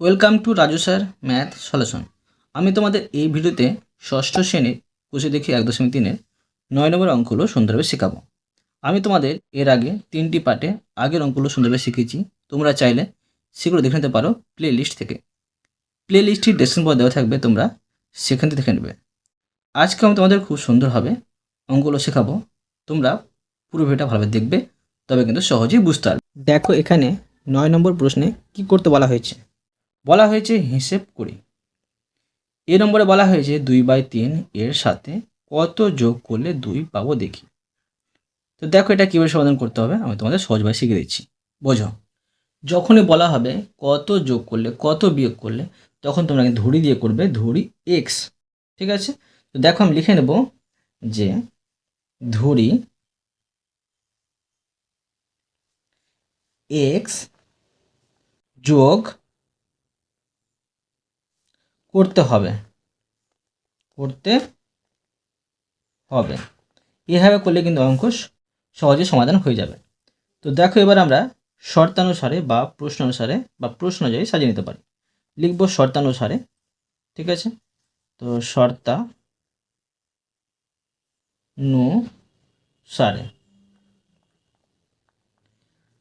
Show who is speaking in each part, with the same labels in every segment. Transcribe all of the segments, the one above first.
Speaker 1: Welcome to Raju sir math solution আমি তোমাদের এই ভিডিওতে ষষ্ঠ শ্রেণির কুশি দেখি এক দশমিক তিনের নয় নম্বর অঙ্কগুলো সুন্দরভাবে শেখাবো। আমি তোমাদের এর আগে তিনটি পার্টে আগের অঙ্কগুলো সুন্দরভাবে শিখিয়েছি তোমরা চাইলে সেগুলো দেখে নিতে পারো প্লে লিস্ট থেকে প্লে লিস্টটি ডেসক্রিপশন বক্সে দেওয়া থাকবে, তোমরা সেখান থেকে দেখে নেবে। আজকে আমি তোমাদের খুব সুন্দরভাবে অঙ্কগুলো শেখাবো। তোমরা পুরো ভিডিওটা ভালোভাবে দেখবে, তবে কিন্তু সহজেই বুঝতে পারবে। দেখো এখানে নয় নম্বর প্রশ্নে কি করতে বলা হয়েছে? বলা হয়েছে হিসেব করি। এ নম্বরে বলা হয়েছে দুই বাই তিন এর সাথে কত যোগ করলে দুই পাবো দেখি। তো দেখো এটা কীভাবে সমাধান করতে হবে, আমি তোমাদের সহজভাবে শিখে দিচ্ছি। বোঝো, যখনই বলা হবে কত যোগ করলে, কত বিয়োগ করলে, তখন তোমরা ধুড়ি দিয়ে করবে ধুড়ি এক্স ঠিক আছে? তো দেখো আমি লিখে নেব যে ধুড়ি এক্স যোগ করতে হবে। করতে হবে। এভাবে করলে কিন্তু অঙ্ক সহজে সমাধান হয়ে যাবে। তো দেখো এবার আমরা শর্তানুসারে বা প্রশ্ন অনুসারে বা প্রশ্ন অনুযায়ী সাজিয়ে নিতে পারি। লিখব শর্তানুসারে, ঠিক আছে? তো শর্তা নু সারে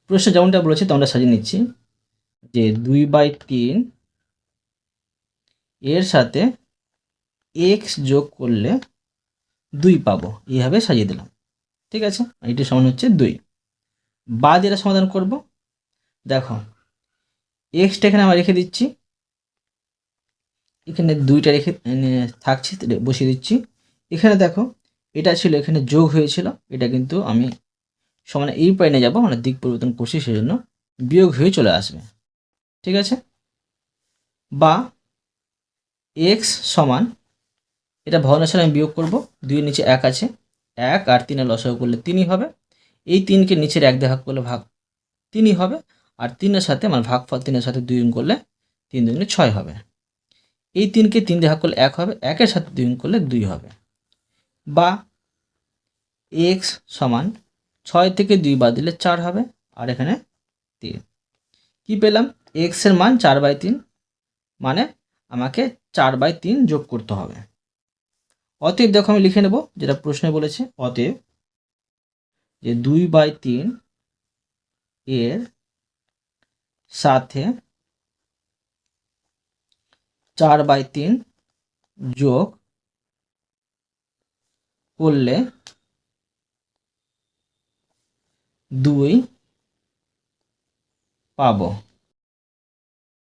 Speaker 1: প্রশ্ন যেমনটা বলেছি তোমরা সাজিয়ে নিচ্ছি যে দুই বাই তিন এর সাথে এক্স যোগ করলে দুই পাবো। এইভাবে সাজিয়ে দিলাম। ঠিক আছে? এটি সমান হচ্ছে দুই। বা যেটা সমাধান করব। দেখো এক্সটা এখানে আমরা রেখে দিচ্ছি। এখানে দুইটা রেখে থাকছে বসিয়ে দিচ্ছি। এখানে দেখো, এটা ছিল, এখানে যোগ হয়েছিল। এটা কিন্তু আমি সমানে এই পাই নিয়ে যাব মানে দিক পরিবর্তন করছি, সেজন্য বিয়োগ হয়ে চলে আসবে। ঠিক আছে? বা এক্স সমান, এটা ভগ্নাংশের আমি বিয়োগ করব, দুইয়ের নিচে এক আছে, এক আর তিনের লসাগু করলে তিনই হবে, এই তিনকে নিচের এক দিয়ে ভাগ করলে ভাগ তিনই হবে, আর তিনের সাথে মানে ভাগফল তিনের সাথে দুই গুণ করলে তিন দুগুণে ছয় হবে। এই তিনকে তিন দিয়ে ভাগ করলে এক হবে, একের সাথে দুই গুণ করলে দুই হবে। বা এক্স সমান ছয় থেকে দুই বাদ দিলে চার হবে, আর এখানে তিন। কি পেলাম? এক্সের মান চার বাই তিন মানে আমাকে চার বাই তিন যোগ করতে হবে। অতএব দেখো আমি লিখে নেব, যেটা প্রশ্নে বলেছে, অতএব যে দুই বাই তিন এর সাথে চার বাই তিন যোগ করলে দুই পাবো।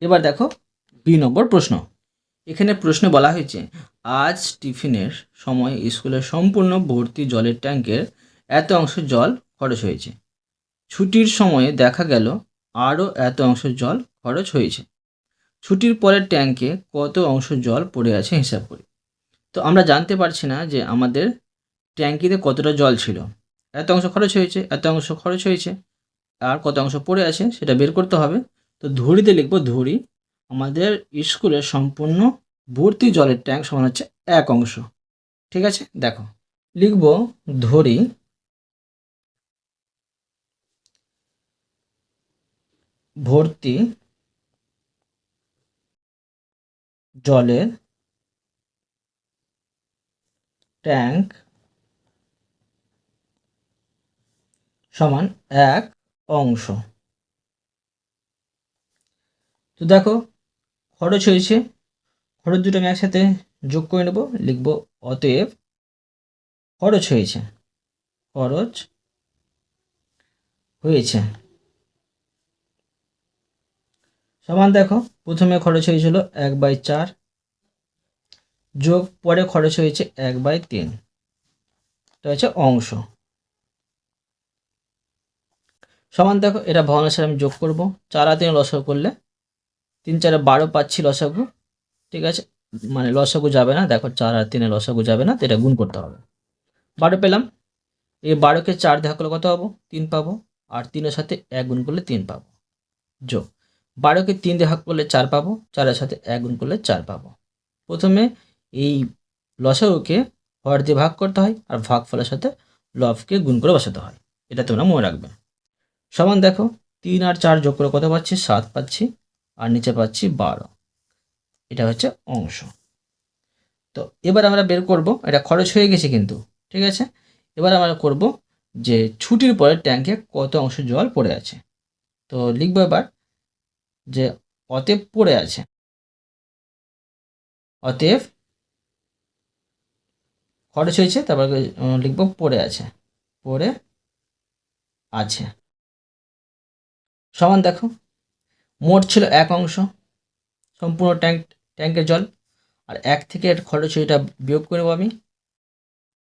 Speaker 1: এবার দেখো বি নম্বর প্রশ্ন। এখানে প্রশ্নে বলা হয়েছে, আজ টিফিনের সময় স্কুলের সম্পূর্ণ ভর্তি জলের ট্যাঙ্কের এত অংশ জল খরচ হয়েছে। ছুটির সময়ে দেখা গেল আরও এত অংশ জল খরচ হয়েছে। ছুটির পরের ট্যাঙ্কে কত অংশ জল পড়ে আছে হিসাব করি। তো আমরা জানতে পারছি না যে আমাদের ট্যাঙ্কিতে কতটা জল ছিল। এত অংশ খরচ হয়েছে, এত অংশ খরচ হয়েছে, আর কত অংশ পড়ে আছে সেটা বের করতে হবে। তো ধুড়িতে লিখব ধুড়ি আমাদের স্কুলের সম্পূর্ণ ভর্তি জলের ট্যাঙ্ক সমান হচ্ছে এক অংশ। ঠিক আছে? দেখো, লিখব ধরি। ভর্তি জলের ট্যাঙ্ক সমান এক অংশ। তো দেখো খরচ হয়েছে। খরচ দুটো আমি একসাথে যোগ করে নেব, লিখব অতএব খরচ হয়েছে। খরচ হয়েছে। সমান দেখো, প্রথমে খরচ হয়েছিল এক বাই চার যোগ, পরে খরচ হয়েছে এক বাই তিন। এটা হচ্ছে অংশ। সমান দেখো, এটা ভগ্নাংশের আমি যোগ করব। চার আর তিন লসাগু করলে তিন চারে বারো পাচ্ছি লসাগু, ঠিক আছে? মানে লসাগু যাবে না, দেখো চার আর তিনে লসাগু যাবে না, তো এটা গুণ করতে হবে। বারো পেলাম, এই বারোকে চার দেখা করলে কত পাবো? তিন পাবো, আর তিনের সাথে এক গুণ করলে তিন পাবো। যোগ বারোকে তিন দিয়ে ভাগ করলে চার পাবো, চারের সাথে এক গুণ করলে চার পাবো। প্রথমে এই লসাগুকে হর দিয়ে ভাগ করতে হয়, আর ভাগফলের সাথে লবকে গুণ করে বসাতে হয়। এটা তোমরা মনে রাখবে। সমান দেখো, তিন আর চার যোগ করে কত পাচ্ছি? সাত পাচ্ছি। আর নিচে পাচ্ছি বারো। এটা হচ্ছে অংশ। তো এবার আমরা বের করব, এটা খরচ হয়ে গেছে কিন্তু, ঠিক আছে? এবার আমরা করব যে ছুটির পরে ট্যাঙ্কে কত অংশ জল পড়ে আছে। তো লিখব এবার যে অতএব পড়ে আছে। অতএব খরচ হয়েছে, তারপর লিখব পড়ে আছে। পড়ে আছে। সমান দেখো। মোট ছিল এক অংশ। সম্পূর্ণ ট্যাঙ্ক, ট্যাঙ্কের জল। আর এক থেকে খরচ এটা বিয়োগ করব আমি।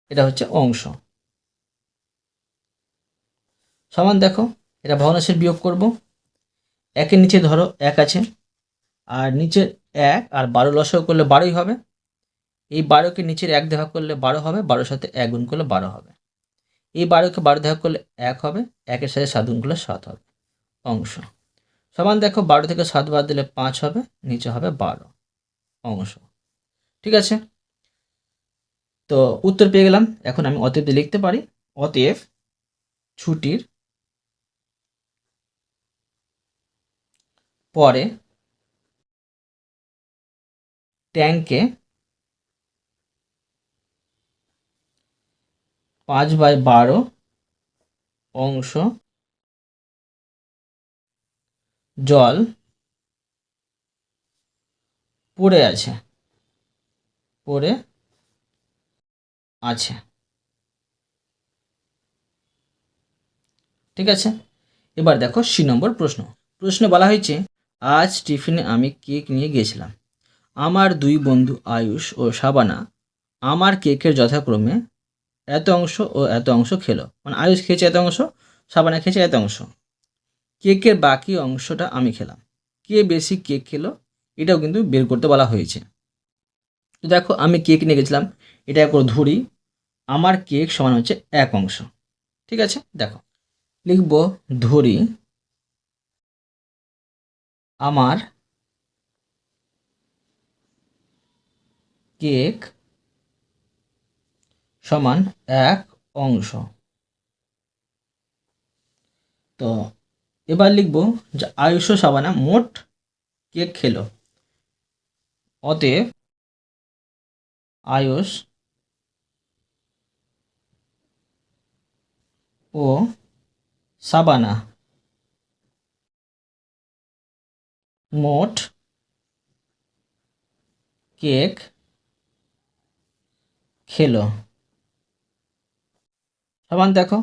Speaker 1: এটা হচ্ছে অংশ। সমান দেখো, এটা ভগ্নাংশের বিয়োগ করব। একের নিচে ধরো এক আছে। আর নিচে এক আর বারো লসও করলে বারোই হবে। এই বারোকে নিচের এক দেওয়া করলে বারো হবে, বারোর সাথে এক গুণ করলে বারো হবে। এই বারোকে বারো দেওয়া করলে এক হবে, একের সাথে সাত গুণ করলে সাত হবে। অংশ। সমান দেখো বারো থেকে সাত বাদ দিলে পাঁচ হবে, নিচে হবে বারো অংশ। ঠিক আছে? তো উত্তর পেয়ে গেলাম। এখন আমি অতএব লিখতে পারি, অতএব ছুটির পরে ট্যাঙ্কে পাঁচ বাই বারো অংশ জল পড়ে আছে পড়ে আছে। ঠিক আছে? এবার দেখো সি নম্বর প্রশ্ন। প্রশ্নে বলা হয়েছে, আজ টিফিনে আমি কেক নিয়ে গিয়েছিলাম। আমার দুই বন্ধু আয়ুষ ও শাবানা আমার কেকের যথাক্রমে এত অংশ ও এত অংশ খেলো। মানে আয়ুষ খেয়েছে এত অংশ, শাবানা খেয়েছে এত অংশ। কেকের বাকি অংশটা আমি খেলাম। কে বেশি কেক খেলো, এটাও কিন্তু বের করতে বলা হয়েছে। তো দেখো, আমি কেক নিয়ে গেছিলাম, এটা করে ধরি, আমার কেক সমান হচ্ছে এক অংশ। ঠিক আছে? দেখো, লিখব ধরি, আমার কেক সমান এক অংশ। তো এবার লিখব যে আয়ুষ সাবানা মোট কেক খেলো? অতএব আয়ুষ ও সাবানা মোট কেক খেলো? সাবান দেখো,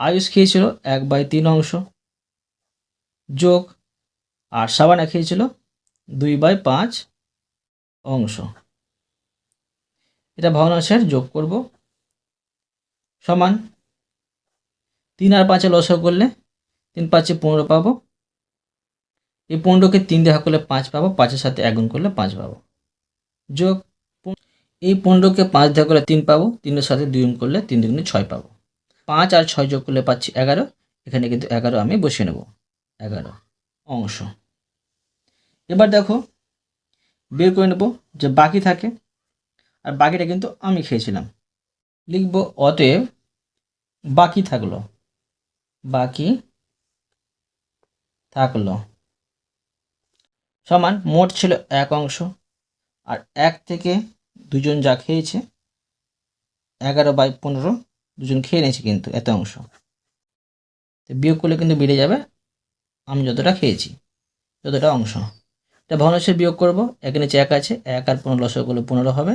Speaker 1: আয়ুষ খেয়েছিল এক বাই তিন অংশ। যোগ আর সাবানা খেয়েছিল দুই বাই পাঁচ অংশ। এটা ভগ্নাংশের যোগ করব। সমান তিন আর পাঁচে লসও করলে তিন পাঁচে পনেরো পাবো। এই পনেরোকে তিন দেখা করলে পাঁচ পাবো, পাঁচের সাথে এক গুণ করলে পাঁচ পাবো। যোগ এই পনেরোকে পাঁচ দেখা করলে তিন পাবো, তিনের সাথে দুই গুণ করলে তিন দুগুণে ছয় পাবো। পাঁচ আর ছয় যোগ করলে পাচ্ছি এগারো, এখানে কিন্তু এগারো আমি বসিয়ে নেব। এগারো। অংশ। এবার দেখো, বের করে নেব যে বাকি থাকে, আর বাকিটা কিন্তু আমি খেয়েছিলাম। লিখব, অতএব বাকি থাকল বাকি থাকল। সমান মোট ছিল এক অংশ, আর এক থেকে দুজন যা খেয়েছে, এগারো বাই পনেরো, দুজন খেয়ে নিয়েছে কিন্তু এত অংশ। তো বিয়োগ করলে কিন্তু বেড়ে যাবে আমি যতটা খেয়েছি যতটা অংশ। এটা ভগ্নাংশের বিয়োগ করব এক নিচে এক আছে, এক আর পনেরো লসক করলে পনেরো হবে।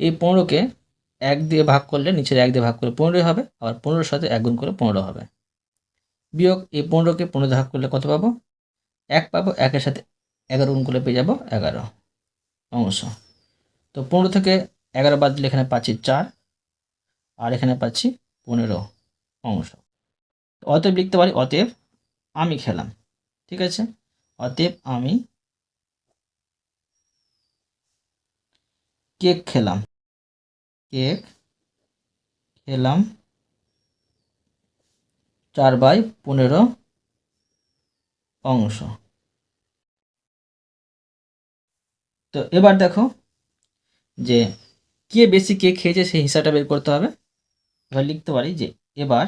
Speaker 1: এই পনেরোকে এক দিয়ে ভাগ করলে নিচের এক দিয়ে ভাগ করলে পনেরোই হবে, আবার পনেরোর সাথে এক গুণ করে পনেরো হবে। বিয়োগ এই পনেরোকে পনেরো ভাগ করলে কত পাবো? এক পাবো, একের সাথে এগারো গুণ করলে পেয়ে যাব এগারো অংশ। তো পনেরো থেকে এগারো বাদ দিলে এখানে পাচ্ছি চার, আর এখানে পাচ্ছি পনেরো অংশ। অতএব লিখতে পারি, অতএব আমি খেলাম, ঠিক আছে? অতএব আমি কেক খেলাম। কেক খেলাম চার বাই পনেরো অংশ। তো এবার দেখো যে কে বেশি কেক খেয়েছে সেই হিসাবটা বের করতে হবে। এবার লিখতে পারি যে এবার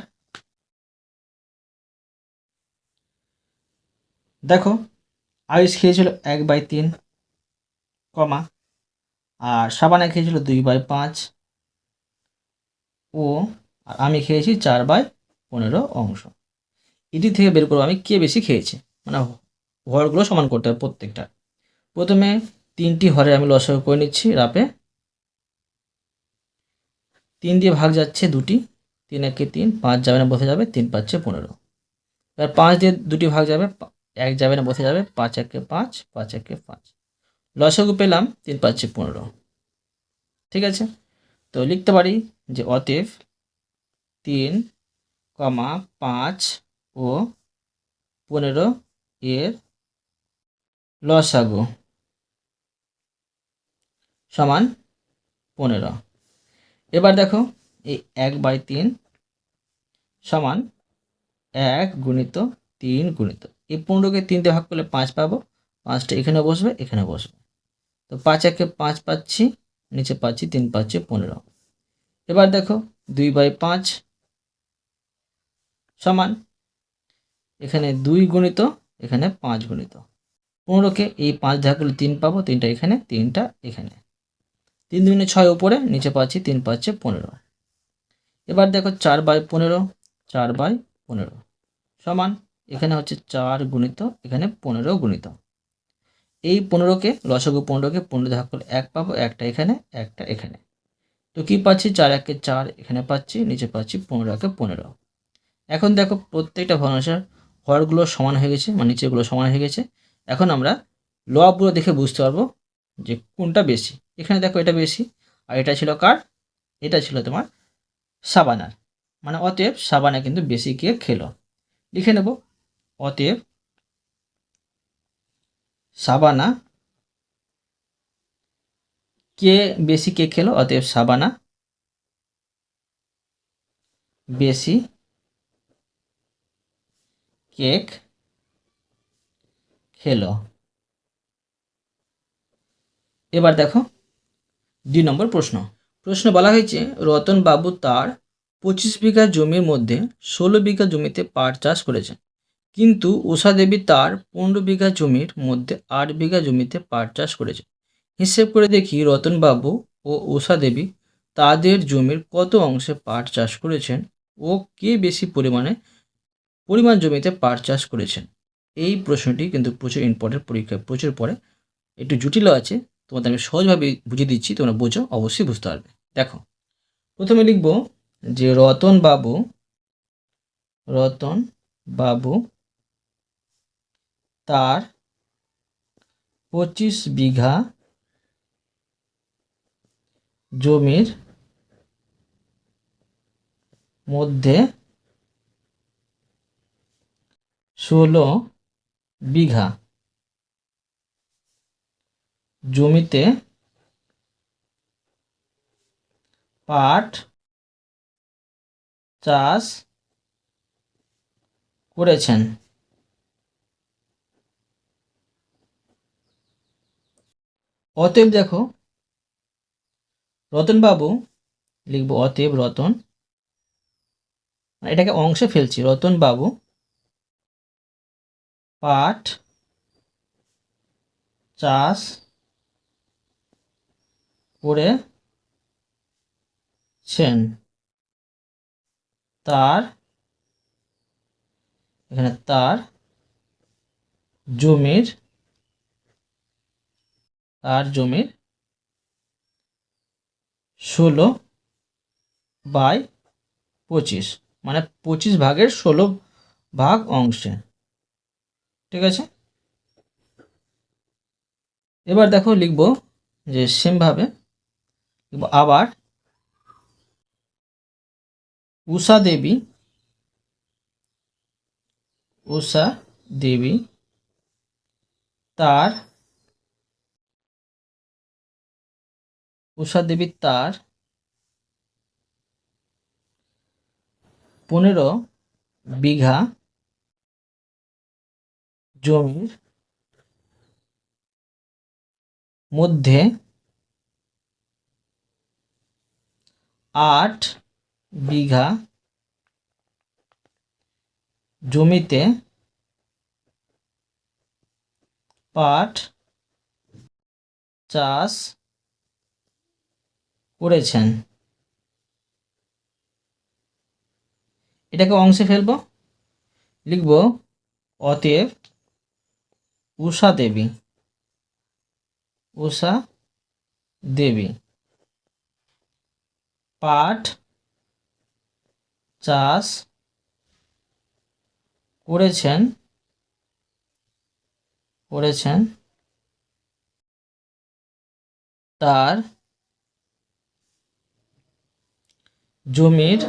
Speaker 1: দেখো, আয়ুষ খেয়েছিল এক বাই তিন, কমা, আর সাবানা খেয়েছিল দুই বাই পাঁচ, ও, আর আমি খেয়েছি চার বাই পনেরো অংশ। এটি থেকে বের করব আমি কে বেশি খেয়েছি মানে হরগুলো সমান করতে হবে প্রত্যেকটা। প্রথমে তিনটি হরে আমি লসাগু করে নিচ্ছি রাপে। তিন দিয়ে ভাগ যাচ্ছে দুটি, তিন একে তিন, পাঁচ যাবে না, বসে যাবে, তিন পাঁচে পনেরো। এবার পাঁচ দিয়ে দুটি ভাগ যাবে এক যাবে না, বসে যাবে, পাঁচ, একে পাঁচ পাঁচ, একে পাঁচ। লসাগু পেলাম তিন, পাঁচে পনেরো। ঠিক আছে? তো লিখতে পারি যে অতএব তিন, কমা পাঁচ ও পনেরো এর লসাগু সমান পনেরো। এবার দেখো, এই এক বাই তিন সমান এক গুণিত তিন গুণিত। এই পনেরোকে তিন দিয়ে ভাগ করলে পাঁচ পাবো। পাঁচটা এখানে বসবে এখানে বসবে। তো পাঁচ একে পাঁচ পাচ্ছি, নিচে পাচ্ছি তিন, পাচ্ছি পনেরো। এবার দেখো, দুই বাই পাঁচ সমান, এখানে দুই গুণিত, এখানে পাঁচ গুণিত। পনেরোকে এই পাঁচ করলে তিন পাবো, তিনটা এখানে তিনটা এখানে। তিন দুগুণে ছয় উপরে, নিচে পাচ্ছি তিন, পাচ্ছে পনেরো। এবার দেখো চার বাই পনেরো, চার বাই পনেরো সমান এখানে হচ্ছে চার গুণিত, এখানে পনেরো গুণিত। এই পনেরোকে, লসগু পনেরোকে পনেরো দেখা করলে এক পাবো, একটা এখানে একটা এখানে। তো কি পাচ্ছি? চার একে চার এখানে পাচ্ছি, নিচে পাচ্ছি পনেরো একে পনেরো। এখন দেখো প্রত্যেকটা ভগ্নাংশের হরগুলো সমান হয়ে গেছে মানে নিচেগুলো সমান হয়ে গেছে। এখন আমরা লবগুলো দেখে বুঝতে পারব যে কোনটা বেশি। এখানে দেখো এটা বেশি, আর এটা ছিল কার? এটা ছিল তোমার সাবানার। মানে অতএব সাবানা কিন্তু বেশি গিয়ে খেলো। লিখে নেব অতএব সাবানা, কে বেশি কে খেলো? অতএব সাবানা, বেশি কেক খেলো। এবার দেখো দুই নম্বর প্রশ্ন। প্রশ্ন বলা হয়েছে রতন বাবু তার পঁচিশ বিঘা জমির মধ্যে ষোলো বিঘা জমিতে পাট চাষ করেছেন। কিন্তু উষা দেবী তার পনেরো বিঘা জমির মধ্যে আট বিঘা জমিতে পাট চাষ করেছে হিসেব করে দেখি রতনবাবু ও উষা দেবী তাদের জমির কত অংশে পাট চাষ করেছেন ও কে বেশি পরিমাণে, পরিমাণ জমিতে পাট চাষ করেছেন? এই প্রশ্নটি কিন্তু প্রচুর ইম্পর্টেন্ট পরীক্ষায় প্রচুর পড়ে একটু জটিল আছে, তোমাদের আমি সহজভাবে বুঝিয়ে দিচ্ছি, তোমরা বোঝো, অবশ্যই বুঝতে পারবে। দেখো, প্রথমে লিখব যে রতন বাবু রতন বাবু তার পঁচিশ বিঘা জমির মধ্যে ষোলো বিঘা জমিতে পাট চাষ করেছেন। অতএব দেখো, রতনবাবু লিখব, অতএব রতন, এটাকে অংশে ফেলছি রতন বাবু পাট চাষ করেছেন তার, এখানে তার জমির তার জমির ষোলো বাই পঁচিশ মানে পঁচিশ ভাগের ষোলো ভাগ অংশে। ঠিক আছে? এবার দেখো লিখব যে সেমভাবে আবার উষা দেবী উষা দেবী তার উষা দেবী তার পনেরো বিঘা জমির মধ্যে আট বিঘা জমিতে পাট চাষ করেছেন। এটাকে অংশে ফেলব। লিখব, অতএব উষা দেবী। উষা দেবী। পাঠ, চাষ করেছেন করেছেন। তার জমির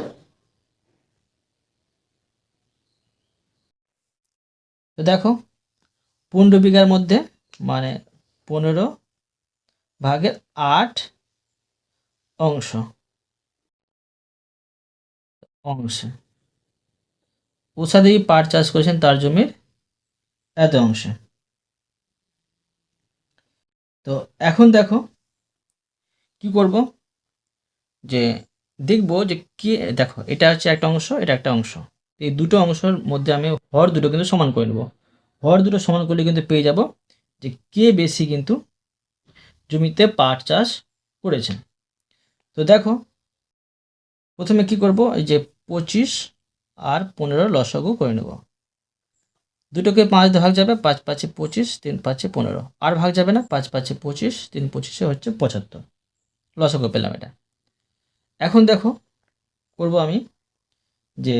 Speaker 1: তো দেখো পনেরো বিঘার মধ্যে মানে পনেরো ভাগের আট অংশ, অংশে। উষাদেবী পাট চাষ করেছেন তার জমির এত অংশে। তো এখন দেখো কি করব? যে দেখব যে কি, দেখো, এটা হচ্ছে একটা অংশ, এটা একটা অংশ। এই দুটো অংশের মধ্যে আমি হর দুটো কিন্তু সমান করে নেব। হর দুটো সমান করলে কিন্তু পেয়ে যাব যে কে বেশি কিন্তু জমিতে পাট চাষ করেছেন তো দেখো, প্রথমে কি করব? এই যে পঁচিশ আর পনেরো লসাগু করে নেব। দুটোকে পাঁচ ভাগ যাবে, পাঁচ পাঁচে পঁচিশ, তিন পাঁচে পনেরো। আর ভাগ যাবে না, পাঁচ পাঁচে পঁচিশ, তিন পঁচিশে হচ্ছে পঁচাত্তর। লসাগু পেলাম এটা। এখন দেখো, করব আমি যে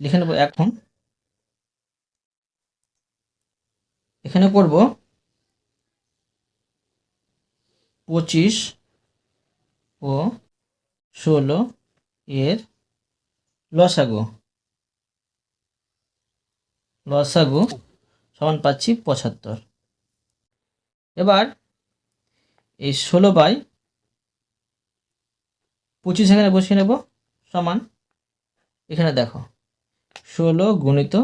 Speaker 1: লিখে নেব এখন। এখানে করব পঁচিশ ও ষোলো এর লসাগু। লসাগু সমান পাচ্ছি পঁচাত্তর। এবার এই ষোলো বাই পঁচিশ এখানে বসিয়ে নেব, সমান। এখানে দেখো, ষোলো গুণিত,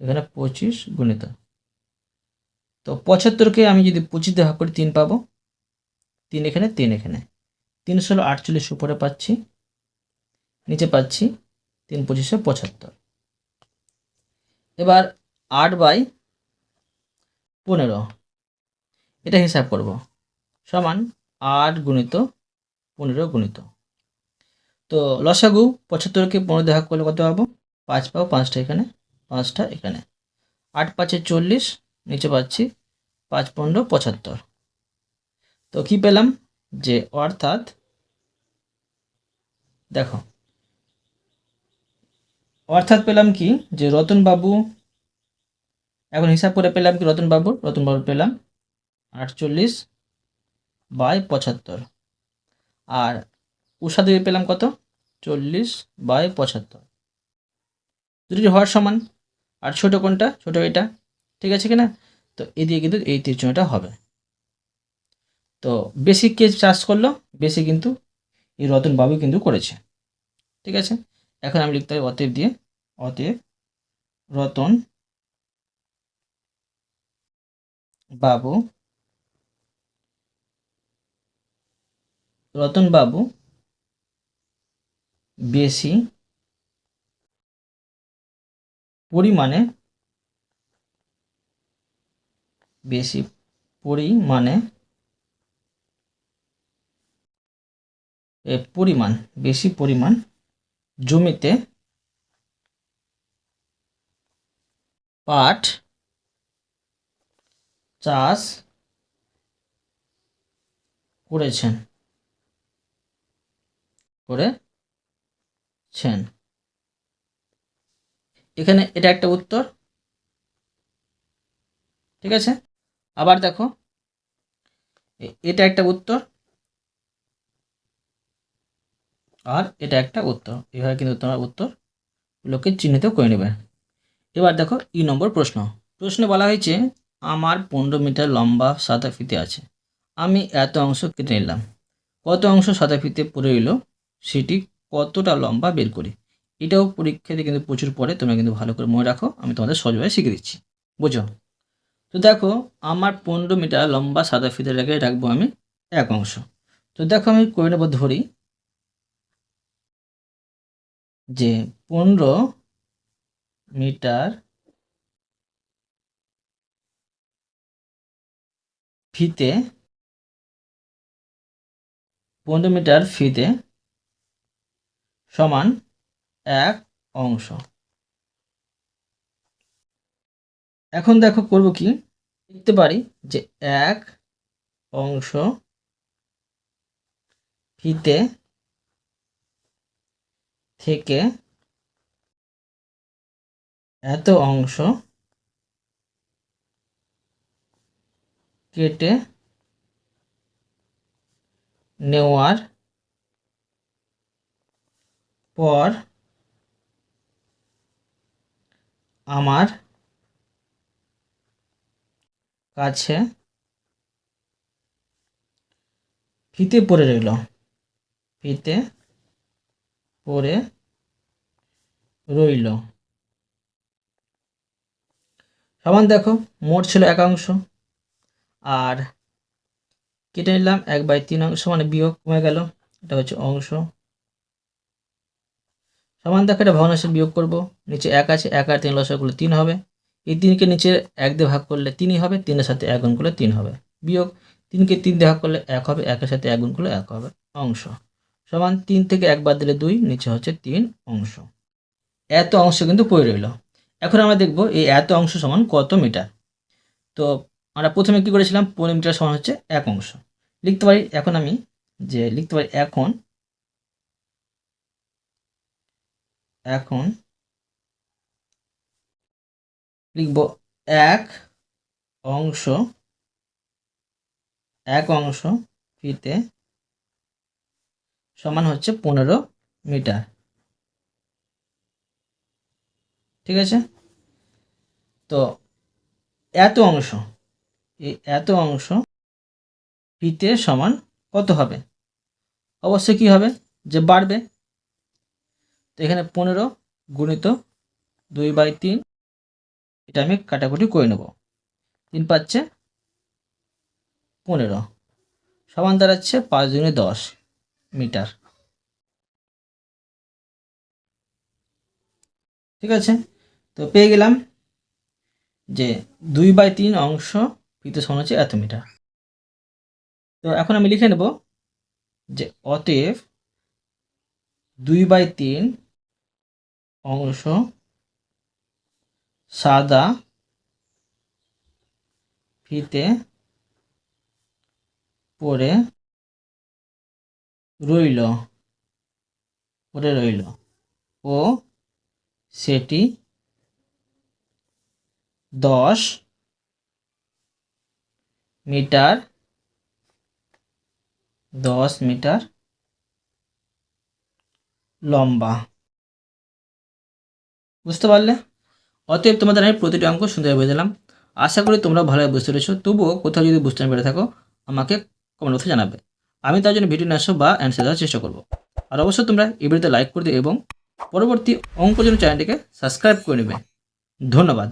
Speaker 1: এখানে পঁচিশ গুণিত। তো পঁচাত্তরকে আমি যদি পঁচিশ ভাগ করি, তিন পাবো। তিন এখানে তিন এখানে। তিন ষোলো আটচল্লিশ উপরে পাচ্ছি। নিচে পাচ্ছি তিন পঁচিশে পঁচাত্তর। এবার আট বাই পনেরো, এটা হিসাব করব। সমান আট গুণিত পনেরো গুণিত। তো লসাগু পঁচাত্তরকে পনেরো দেখা করলে কত পাবো? পাঁচ পাবো, পাঁচটা এখানে পাঁচটা এখানে। আট পাঁচে চল্লিশ, নিচে পাচ্ছি পাঁচ পনেরো, পঁচাত্তর। তো কি পেলাম? যে অর্থাৎ, দেখো, অর্থাৎ পেলাম কি? যে রতনবাবু এখন হিসাব করে পেলাম কি রতনবাবুর রতনবাবু পেলাম আটচল্লিশ বাই পঁচাত্তর। আর উষা দেবী পেলাম কত? চল্লিশ বাই পঁচাত্তর। দুটি হওয়ার সমান? আর ছোটো কোনটা? ছোটো এটা। ঠিক আছে কি না তো এদিকে কিন্তু এই তীর্চনটা হবে। তো বেশি কে চাষ করল? বেশি কিন্তু এই রতনবাবু কিন্তু করেছে। ঠিক আছে? এখন আমি লিখতে হবে অতএব দিয়ে। অতএব রতন বাবু রতন বাবু বেশি পরিমাণে বেশি পরিমাণে পরিমাণ বেশি পরিমাণ জমিতে পাট চাষ করেছেন করেছেন? এখানে এটা একটা উত্তর। ঠিক আছে? আবার দেখো। এটা একটা উত্তর। আর এটা একটা উত্তর। এভাবে কিন্তু তোমার উত্তরগুলোকে চিহ্নিত করে নেবে। এবার দেখো, ই নম্বর প্রশ্ন। প্রশ্নে বলা হয়েছে, আমার পনেরো মিটার লম্বা সাদা ফিতে আছে। আমি এত অংশ কেটে নিলাম। কত অংশ সাদা ফিতে পড়ে এলো সেটি কতটা লম্বা বের করি? এটাও পরীক্ষাতে কিন্তু প্রচুর পড়ে, তোমরা কিন্তু ভালো করে মনে রাখো, আমি তোমাদের সহজভাবে শিখে দিচ্ছি। বুঝো? তো দেখো, আমার পনেরো মিটার লম্বা সাদা ফিতে রেখে রাখব আমি এক অংশ। তো দেখো আমি করে নেব ধরি যে পনেরো মিটার ফিতে, পনেরো মিটার ফিতে সমান এক অংশ। এখন দেখো করব কি? লিখতে পারি যে এক অংশ ফিতে থেকে এত অংশ কেটে নেওয়ার পর আমার কাছে ফিতে পড়ে রইল। ফিতে পড়ে রইল। সমান দেখো, মোট ছিল একাংশ আর কেটে নিলাম এক বাই তিন অংশ মানে বিয়োগ কমে গেল। এটা হচ্ছে অংশ। সমান দেখো এটা ভগ্নাংশে বিয়োগ করব। নিচে এক আছে, এক আর তিন লসাগুলো তিন হবে। এই তিনকে নিচে এক দিয়ে ভাগ করলে তিনই হবে, তিনের সাথে এক গুণ করলে তিন হবে। বিয়োগ তিনকে তিন দিয়ে ভাগ করলে এক হবে, একের সাথে এক গুণ করলে এক হবে। অংশ সমান তিন থেকে এক বাদ দিলে দুই, নিচে হচ্ছে তিন অংশ। এত অংশ কিন্তু পড়ে রইল। এখন আমরা দেখব এই এত অংশ সমান কত মিটার? তো আমরা প্রথমে কি করেছিলাম? পনেরো মিটার সমান হচ্ছে এক অংশ। লিখতে পারি এখন আমি যে লিখতে পারি এখন এখন লিখব এক অংশ এক অংশ ফিতে সমান হচ্ছে পনেরো মিটার। ঠিক আছে? তো এত অংশ, এই এত অংশ ফিতে সমান কত হবে? অবশ্যই কি হবে? যে বাড়বে। তো এখানে পনেরো গুণিত দুই বাই তিন, এটা আমি কাটাকুটি করে নেব। তিন পাচ্ছে পনেরো, সমান দাঁড়াচ্ছে পাঁচ দুগুণে দশ মিটার। ঠিক আছে? তো পেয়ে গেলাম যে দুই বাই তিন অংশ ফিতে সমান হচ্ছে এত মিটার। তো এখন আমি লিখে নেব যে অতএব দুই বাই তিন অংশ সাদা ফিতে পড়ে রইল পড়ে রইল ও সেটি দশ মিটার দশ মিটার লম্বা। বুঝতে পারলে? অতএব তোমাদের আমি প্রতিটি অঙ্ক সুন্দরভাবে বুঝে দিলাম। আশা করি তোমরা ভালোভাবে বুঝতে পেরেছ। তবুও কোথাও যদি বুঝতে পেরে থাকো, আমাকে কমেন্ট বক্সে জানাবে। আমি তার জন্য ভিডিও নিয়ে বা অ্যান্সার দেওয়ার চেষ্টা করব। আর অবশ্যই তোমরা এই ভিডিওতে লাইক করে দিও এবং পরবর্তী অঙ্ক জন্য চ্যানেলটিকে সাবস্ক্রাইব করে নেবে। ধন্যবাদ।